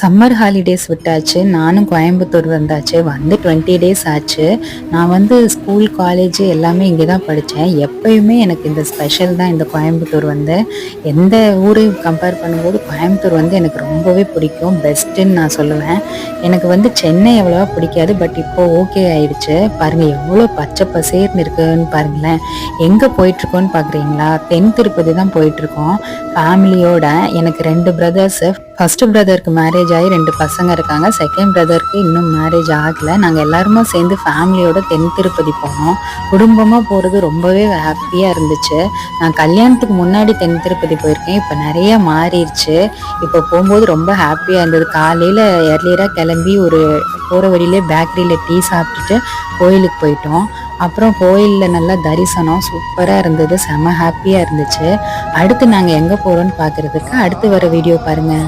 Summer holidays விட்டாச்சு நானும் கோயம்புத்தூர் வந்தாச்சு வந்து டுவெண்ட்டி டேஸ் ஆச்சு. நான் வந்து ஸ்கூல் காலேஜ் எல்லாமே இங்கே தான் படித்தேன் எப்பயுமே எனக்கு இந்த ஸ்பெஷல் தான் இந்த கோயம்புத்தூர் வந்து. எந்த ஊரையும் கம்பேர் பண்ணும்போது கோயம்புத்தூர் வந்து எனக்கு ரொம்பவே பிடிக்கும். பெஸ்ட்டுன்னு நான் சொல்லுவேன். எனக்கு வந்து சென்னை எவ்வளோவா பிடிக்காது பட் இப்போ ஓகே ஆயிடுச்சு. பாருங்கள் எவ்வளோ பச்சை பசேர்னு இருக்குன்னு பாருங்களேன். எங்கே போயிட்டுருக்கோன்னு பார்க்குறீங்களா தென் திருப்பதி தான் போயிட்டுருக்கோம். ஃபேமிலியோட எனக்கு ரெண்டு பிரதர்ஸு ஃபஸ்ட்டு பிரதருக்கு மேரேஜ் ஆகி ரெண்டு பசங்க இருக்காங்க. செகண்ட் பிரதருக்கு இன்னும் மேரேஜ் ஆகலை. நாங்கள் எல்லாருமே சேர்ந்து ஃபேமிலியோட தென் திருப்பதி போனோம். குடும்பமாக போகிறது ரொம்பவே ஹாப்பியாக இருந்துச்சு. நான் கல்யாணத்துக்கு முன்னாடி தென் திருப்பதி போயிருக்கேன். இப்போ நிறைய மாறிடுச்சு. இப்போ போகும்போது ரொம்ப ஹாப்பியாக இருந்தது. காலையில் எர்லியராக கிளம்பி ஒரு போகிற வழியிலே பேக்கரியில் டீ சாப்பிட்டுட்டு கோயிலுக்கு போயிட்டோம். அப்புறம் கோயிலில் நல்லா தரிசனம் சூப்பராக இருந்தது. செம ஹாப்பியாக இருந்துச்சு. அடுத்து நாங்கள் எங்கே போகிறோன்னு பார்க்குறதுக்கு அடுத்து வர வீடியோ பாருங்கள்